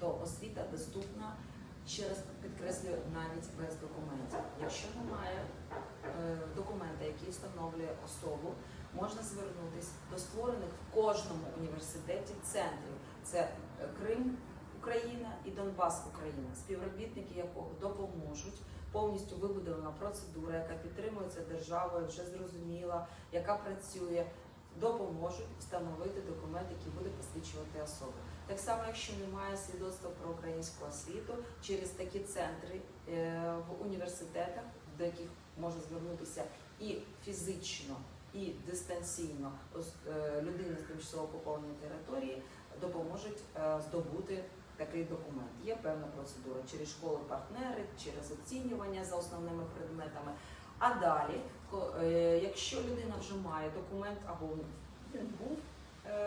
то освіта доступна, ще раз підкреслюю, навіть без документів. Якщо немає е, документа, який встановлює особу, можна звернутися до створених в кожному університеті центрів. Це е, Крим, Україна і Донбас Україна, співробітники якого допоможуть. Повністю вибудована процедура, яка підтримується державою, вже зрозуміла, яка працює, допоможуть встановити документ, який буде посвідчувати особу. Так само, якщо немає свідоцтва про українську освіту, через такі центри е, в університетах, до яких може звернутися і фізично, і дистанційно е, людина з тимчасово окупованої території, допоможуть е, здобути такий документ. Є певна процедура через школи-партнери, через оцінювання за основними предметами. А далі, якщо людина вже має документ або він був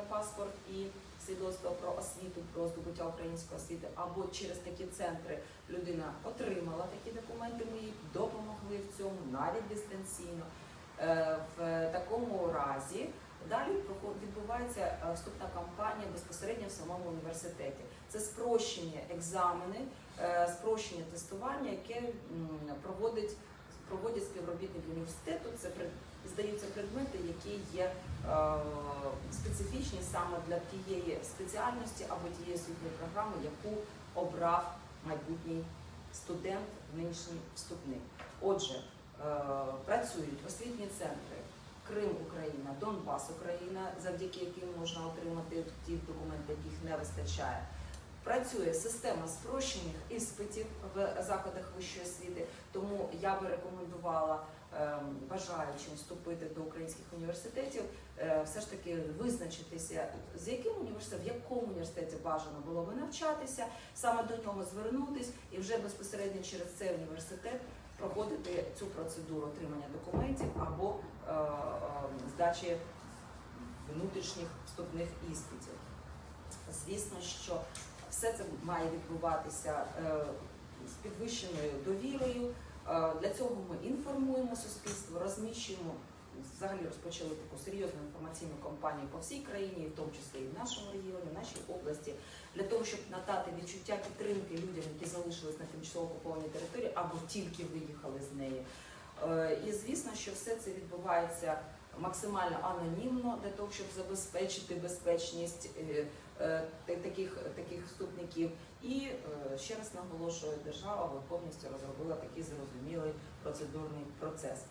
паспорт і свідоцтво про освіту, про здобуття української освіти, або через такі центри людина отримала такі документи, ми їй допомогли в цьому навіть дистанційно. Е, В такому разі далі відбувається е, вступна кампанія безпосередньо в самому університеті. Це спрощені екзамени, е, спрощення тестування, яке проводить проводять співробітники університету. Це здаються предмети, які є е, специфічні саме для тієї спеціальності або тієї освітньої програми, яку обрав майбутній студент, нинішній вступник. Отже, е, працюють освітні центри. Крим Україна, Донбас Україна, завдяки яким можна отримати ті документи, яких не вистачає. Працює система спрощених іспитів в закладах вищої освіти, тому я би рекомендувала ем, бажаючим вступити до українських університетів, е, все ж таки визначитися, з яким університетом, в якому університеті бажано було би навчатися, саме до нього звернутись і вже безпосередньо через цей університет проходити цю процедуру отримання документів або е, е, здачі внутрішніх вступних іспитів. Звісно, що все це має відбуватися е, з підвищеною довірою. Е, Для цього ми інформуємо суспільство, розміщуємо. Взагалі розпочали таку серйозну інформаційну кампанію по всій країні, в тому числі і в нашому регіоні, в нашій області, для того, щоб надати відчуття підтримки людям, які залишились на тимчасово окупованій території або тільки виїхали з неї. Е, І звісно, що все це відбувається максимально анонімно для того, щоб забезпечити безпечність та- таких, таких. І е, ще раз наголошую, держава повністю розробила такий зрозумілий процедурний процес.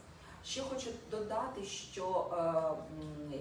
Ще хочу додати, що е,